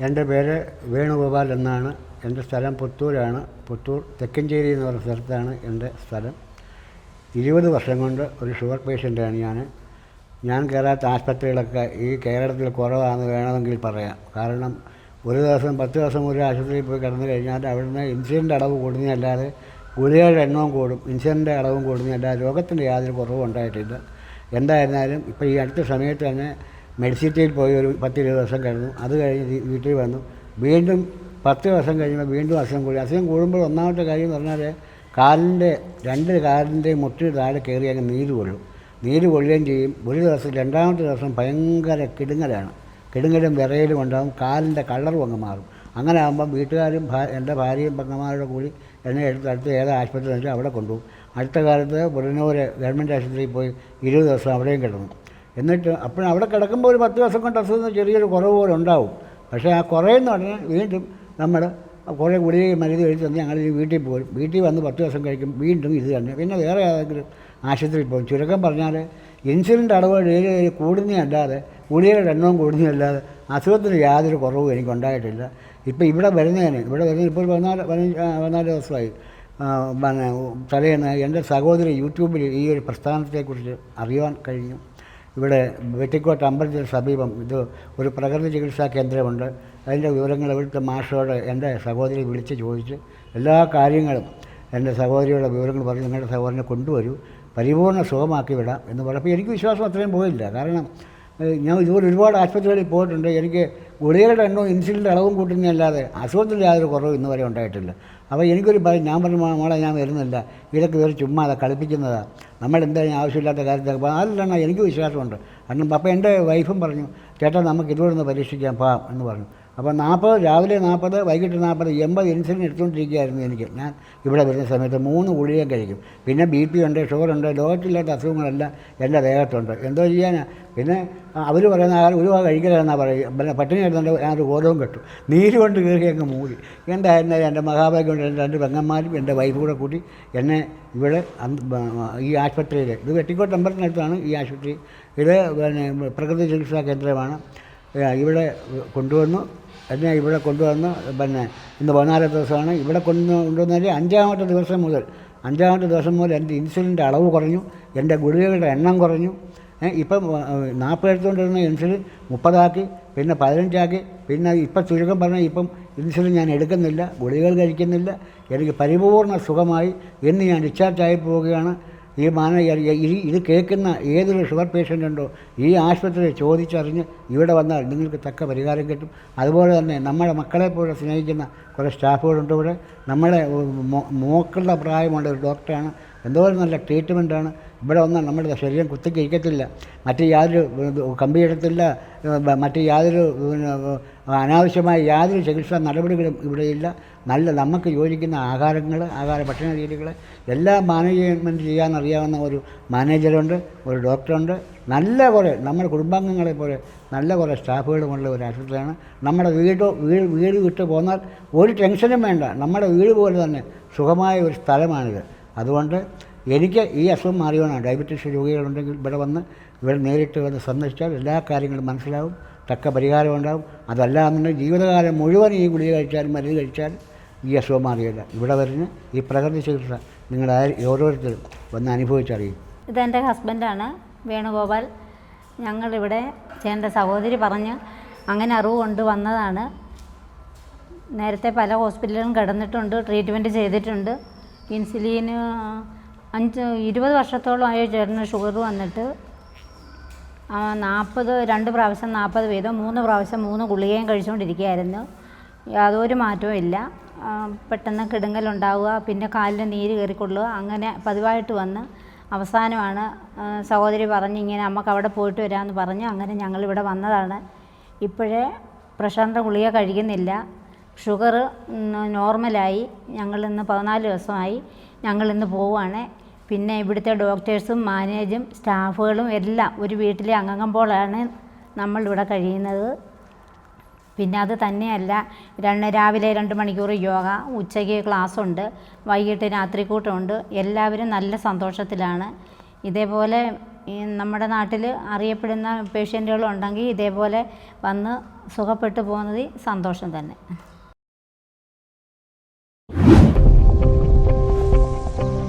എന്റെ പേര് വേണുഗോപാൽ എന്നാണ്. എന്റെ സ്ഥലം പുത്തൂരാണ്. പുത്തൂർ തെക്കഞ്ചേരി എന്ന് പറയുന്ന സ്ഥലത്താണ് എന്റെ സ്ഥലം. ഇരുപത് വർഷം കൊണ്ട് ഒരു ഷുഗർ പേഷ്യന്റാണ് ഞാൻ. ഞാൻ കയറാത്ത ആശുപത്രികളൊക്കെ ഈ കേരളത്തിൽ കുറവാണെന്ന് വേണമെങ്കിൽ പറയാം. കാരണം ഒരു ദിവസം പത്ത് ദിവസം ഒരു ആശുപത്രിയിൽ പോയി കിടന്നു കഴിഞ്ഞാൽ അവിടുന്ന് ഇൻസുലിന്റെ അളവ് കൂടുന്നതല്ലാതെ ഗുളികയുടെ എണ്ണവും കൂടും. ഇൻസുലിന്റെ അളവും കൂടുന്നതല്ലാതെ രോഗത്തിന്റെ യാതൊരു കുറവും ഉണ്ടായിട്ടില്ല. എന്തായിരുന്നാലും ഇപ്പോൾ ഈ അടുത്ത സമയത്ത് തന്നെ മെഡിസിറ്റിയിൽ പോയി ഒരു പത്ത് ഇരുപത് ദിവസം കഴിഞ്ഞു. അത് കഴിഞ്ഞ് വീട്ടിൽ വന്നു. വീണ്ടും പത്ത് ദിവസം കഴിയുമ്പോൾ വീണ്ടും അസുഖം കൂടി. അസുഖം കൂടുമ്പോൾ ഒന്നാമത്തെ കാര്യം എന്ന് പറഞ്ഞാൽ കാലിന്റെ രണ്ട് കാലിന്റെ മുട്ടിന് താഴെ കയറി അങ്ങ് നീര് കൊള്ളും. നീര് കൊള്ളുകയും ചെയ്യും. ഒരു ദിവസം രണ്ടാമത്തെ ദിവസം ഭയങ്കര കിടുങ്ങലാണ്. കിടുങ്ങലും വിറയലും ഉണ്ടാകും കാലിന്റെ കളറും അങ്ങ് മാറും. അങ്ങനെ ആകുമ്പോൾ വീട്ടുകാരും എന്റെ ഭാര്യയും പെങ്ങന്മാരുടെ കൂടി എന്നെ എടുത്ത് അടുത്ത് ഏത് ആശുപത്രി അവിടെ കൊണ്ടുപോകും. അടുത്ത കാലത്ത് പുറനൂര് ഗവൺമെന്റ് ആശുപത്രിയിൽ പോയി ഇരുപത് ദിവസം അവിടെയും കിടന്നു. എന്നിട്ട് അപ്പോൾ അവിടെ കിടക്കുമ്പോൾ ഒരു പത്ത് ദിവസം കൊണ്ട് അസുഖം ചെറിയൊരു കുറവ് പോലെ ഉണ്ടാവും. പക്ഷേ ആ കുറയെന്ന് പറഞ്ഞാൽ വീണ്ടും നമ്മൾ കുറേ ഗുളികയും മരുന്ന് കഴിച്ച് തന്നെ ഞങ്ങൾ വീട്ടിൽ പോകും വീട്ടിൽ വന്ന് പത്ത് ദിവസം കഴിക്കും വീണ്ടും ഇത് തന്നെ. പിന്നെ വേറെ ഏതെങ്കിലും ആശുപത്രിയിൽ പോകും. ചുരുക്കം പറഞ്ഞാൽ ഇൻസുലിന്റെ അളവ് ഡെയിലി കൂടുന്നതല്ലാതെ ഗുളികയുടെ എണ്ണവും കൂടുന്നതല്ലാതെ അസുഖത്തിന് യാതൊരു കുറവും എനിക്ക് ഉണ്ടായിട്ടില്ല ഇപ്പോൾ ഇവിടെ വരുന്നതിന് ഇവിടെ വരുന്നത് ഇപ്പോൾ പതിനാല് പതിനാല് ദിവസമായി. പിന്നെ തലേന്ന് എന്റെ സഹോദരി യൂട്യൂബിൽ ഈ ഒരു പ്രസ്ഥാനത്തെക്കുറിച്ച് അറിയാൻ കഴിഞ്ഞു. ഇവിടെ വെട്ടിക്കോട്ട് അമ്പലത്തിന് സമീപം ഇത് ഒരു പ്രകൃതി ചികിത്സാ കേന്ദ്രമുണ്ട്. അതിന്റെ വിവരങ്ങൾ ഇവിടുത്തെ മാഷോട് എന്റെ സഹോദരി വിളിച്ച് ചോദിച്ച് എല്ലാ കാര്യങ്ങളും എന്റെ സഹോദരിയുടെ വിവരങ്ങൾ പറഞ്ഞ് നിങ്ങളുടെ സഹോദരനെ കൊണ്ടുവരൂ. പരിപൂർണ സുഖമാക്കി വിടാം എന്ന് പറഞ്ഞപ്പോൾ എനിക്ക് വിശ്വാസം അത്രയും പോയില്ല. കാരണം ഞാൻ ഇതുപോലെ ഒരുപാട് ആശുപത്രികളിൽ പോയിട്ടുണ്ട്. എനിക്ക് ഗുളികയുടെ എണ്ണവും ഇൻസുലിന്റെ അളവും കൂട്ടുന്നതല്ലാതെ അസുഖത്തിന്റെ യാതൊരു കുറവും ഇന്ന് വരെ ഉണ്ടായിട്ടില്ല. അപ്പോൾ എനിക്കൊരു ഭയം ഞാൻ പറഞ്ഞു "മോ- മോളെ ഞാൻ വരുന്നില്ല. ഇതൊക്കെ വേറെ ചുമ്മാ അതാ കളിപ്പിക്കുന്നതാണ് നമ്മൾ എന്തായാലും ആവശ്യമില്ലാത്ത കാര്യത്തിൽ അപ്പോൾ അതിലാണ് എനിക്ക് വിശ്വാസമുണ്ട്. കാരണം അപ്പോൾ എന്റെ വൈഫും പറഞ്ഞു ചേട്ടാ നമുക്ക് ഇതുപോലെ ഒന്ന് പരീക്ഷിക്കാം പാ എന്ന് പറഞ്ഞു. അപ്പോൾ നാൽപ്പത് രാവിലെ നാൽപ്പത് വൈകിട്ട് നാൽപ്പത് എൺപത് ഇൻസുലിൻ എടുത്തുകൊണ്ടിരിക്കുകയായിരുന്നു എനിക്ക്. ഞാൻ ഇവിടെ വരുന്ന സമയത്ത് മൂന്ന് ഗുളിക കഴിക്കും. പിന്നെ ബി പി ഉണ്ട് ഷുഗറുണ്ട് ലോകത്തില്ലാത്ത അസുഖങ്ങളെല്ലാം എന്റെ ദേഹത്തുണ്ട്. എന്തോ ചെയ്യാനാ? പിന്നെ അവർ പറയുന്ന ആൾ ഒരു വക കഴിക്കലെന്നാണ് പറയും പിന്നെ പട്ടിണി കിടന്നുണ്ട് ഞാനൊരു ഗോതവും കെട്ടു. നീര് കൊണ്ട് കയറി അങ്ങ് മൂടി. എന്തായിരുന്നു എന്റെ മഹാഭാഗ്യം കൊണ്ട് എന്റെ രണ്ട് പെങ്ങന്മാരും എന്റെ വൈഫ് കൂടെ കൂട്ടി എന്നെ ഇവിടെ ഈ ആശുപത്രിയിൽ ഇത് വെട്ടിക്കോട്ട് അമ്പലത്തിനടുത്താണ് ഈ ആശുപത്രി. ഇത് പിന്നെ പ്രകൃതി ചികിത്സാ കേന്ദ്രമാണ്. ഇവിടെ കൊണ്ടുവന്നു. എന്നെ ഇവിടെ കൊണ്ടുവന്ന് പിന്നെ ഇന്ന് പതിനാലാം ദിവസമാണ്. ഇവിടെ കൊണ്ടു കൊണ്ടുവന്നാൽ അഞ്ചാമത്തെ ദിവസം മുതൽ അഞ്ചാമത്തെ ദിവസം മുതൽ എന്റെ ഇൻസുലിന്റെ അളവ് കുറഞ്ഞു എന്റെ ഗുളികകളുടെ എണ്ണം കുറഞ്ഞു. ഇപ്പം നാൽപ്പത് എടുത്തുകൊണ്ടിരുന്ന ഇൻസുലിൻ മുപ്പതാക്കി പിന്നെ പതിനഞ്ചാക്കി പിന്നെ ഇപ്പം ചുരുക്കം പറഞ്ഞാൽ ഇപ്പം ഇൻസുലിൻ ഞാൻ എടുക്കുന്നില്ല ഗുളികകൾ കഴിക്കുന്നില്ല എനിക്ക് പരിപൂർണ സുഖമായി. എന്ന് ഞാൻ ഡിസ്ചാർജ് ആയി പോവുകയാണ്. ഈ മാന ഇത് കേൾക്കുന്ന ഏതൊരു ഷുഗർ പേഷ്യന്റ് ഉണ്ടോ ഈ ആശുപത്രിയിൽ ചോദിച്ചറിഞ്ഞ് ഇവിടെ വന്നാൽ നിങ്ങൾക്ക് തക്ക പരിഹാരം കിട്ടും. അതുപോലെ തന്നെ നമ്മുടെ മക്കളെ പോലെ സ്നേഹിക്കുന്ന കുറേ സ്റ്റാഫുകളുണ്ട് ഇവിടെ. നമ്മളെ മോക്കുള്ള പ്രായമുള്ള ഒരു ഡോക്ടറാണ് എന്തോരം നല്ല ട്രീറ്റ്മെന്റാണ് ഇവിടെ ഒന്നും നമ്മുടെ ശരീരം കുത്തിക്ക് ഇരിക്കത്തില്ല മറ്റ് യാതൊരു കമ്പിയിടത്തില്ല മറ്റ് യാതൊരു അനാവശ്യമായ യാതൊരു ചികിത്സാ നടപടികളും ഇവിടെയില്ല നല്ല നമുക്ക് യോജിക്കുന്ന ആഹാരങ്ങൾ ആഹാര ഭക്ഷണ രീതികൾ എല്ലാം മാനേജ്മെന്റ് ചെയ്യാനറിയാവുന്ന ഒരു മാനേജറുണ്ട് ഒരു ഡോക്ടറുണ്ട്. നല്ല കുറേ നമ്മുടെ കുടുംബാംഗങ്ങളെ പോലെ നല്ല കുറേ സ്റ്റാഫുകളുമുള്ള ഒരു ആശുപത്രിയാണ്. നമ്മുടെ വീട് വീട് വീട് വിട്ട് പോന്നാൽ ഒരു ടെൻഷനും വേണ്ട. നമ്മുടെ വീട് പോലെ തന്നെ സുഖമായ ഒരു സ്ഥലമാണിത്. അതുകൊണ്ട് എനിക്ക് ഈ അസുഖം മാറിയോണാണ് ഡയബറ്റീസ് രോഗികളുണ്ടെങ്കിൽ ഇവിടെ വന്ന് ഇവിടെ നേരിട്ട് വന്ന് സന്ദർശിച്ചാൽ എല്ലാ കാര്യങ്ങളും മനസ്സിലാവും തക്ക പരിഹാരം ഉണ്ടാവും. അതല്ല എന്നുണ്ടെങ്കിൽ ജീവിതകാലം മുഴുവൻ ഈ ഗുളിക കഴിച്ചാലും മരുന്ന് കഴിച്ചാലും ഈ അസുഖം മാറിയില്ല. ഇവിടെ വരുന്ന ഈ പ്രകൃതി ചികിത്സ നിങ്ങൾ ഓരോരുത്തരും വന്ന് അനുഭവിച്ചറിയും. ഇതെന്റെ ഹസ്ബൻഡാണ് വേണുഗോപാൽ. ഞങ്ങളിവിടെ ചേട്ടന്റെ സഹോദരി പറഞ്ഞ് അങ്ങനെ അറിവ് കൊണ്ട് വന്നതാണ്. നേരത്തെ പല ഹോസ്പിറ്റലിലും കിടന്നിട്ടുണ്ട് ട്രീറ്റ്മെന്റ് ചെയ്തിട്ടുണ്ട്. ഇൻസുലിന് അഞ്ച് ഇരുപത് വർഷത്തോളമായി ചേട്ടന് ഷുഗർ വന്നിട്ട് നാൽപ്പത് രണ്ട് പ്രാവശ്യം നാൽപ്പത് വീതം മൂന്ന് പ്രാവശ്യം മൂന്ന് ഗുളികയും കഴിച്ചുകൊണ്ടിരിക്കുകയായിരുന്നു. യാതൊരു മാറ്റവും ഇല്ല. പെട്ടെന്ന് കിടുങ്ങലുണ്ടാവുക പിന്നെ കാലിൽ നീര് കയറിക്കൊള്ളുക അങ്ങനെ പതിവായിട്ട് വന്ന് അവസാനമാണ് സഹോദരി പറഞ്ഞ് ഇങ്ങനെ നമുക്ക് അവിടെ പോയിട്ട് വരാമെന്ന് പറഞ്ഞ്. അങ്ങനെ ഞങ്ങളിവിടെ വന്നതാണ്. ഇപ്പോഴേ പ്രഷറിന്റെ ഗുളിക കഴിക്കുന്നില്ല. ഷുഗർ നോർമലായി. ഞങ്ങളിന്ന് പതിനാല് ദിവസമായി ഞങ്ങളിന്ന് പോവുകയാണ്. പിന്നെ ഇവിടുത്തെ ഡോക്ടേഴ്സും മാനേജും സ്റ്റാഫുകളും എല്ലാം ഒരു വീട്ടിലെ അംഗം പോലെയാണ് നമ്മളിവിടെ കഴിയുന്നത്. പിന്നെ അത് തന്നെയല്ല രണ്ട് രാവിലെ രണ്ട് മണിക്കൂർ യോഗ ഉച്ചയ്ക്ക് ക്ലാസ് ഉണ്ട് വൈകിട്ട് രാത്രിക്കൂട്ടമുണ്ട് എല്ലാവരും നല്ല സന്തോഷത്തിലാണ്. ഇതേപോലെ നമ്മുടെ നാട്ടിൽ അറിയപ്പെടുന്ന പേഷ്യന്റുകളുണ്ടെങ്കിൽ ഇതേപോലെ വന്ന് സുഖപ്പെട്ടു പോകുന്നത് സന്തോഷം തന്നെ.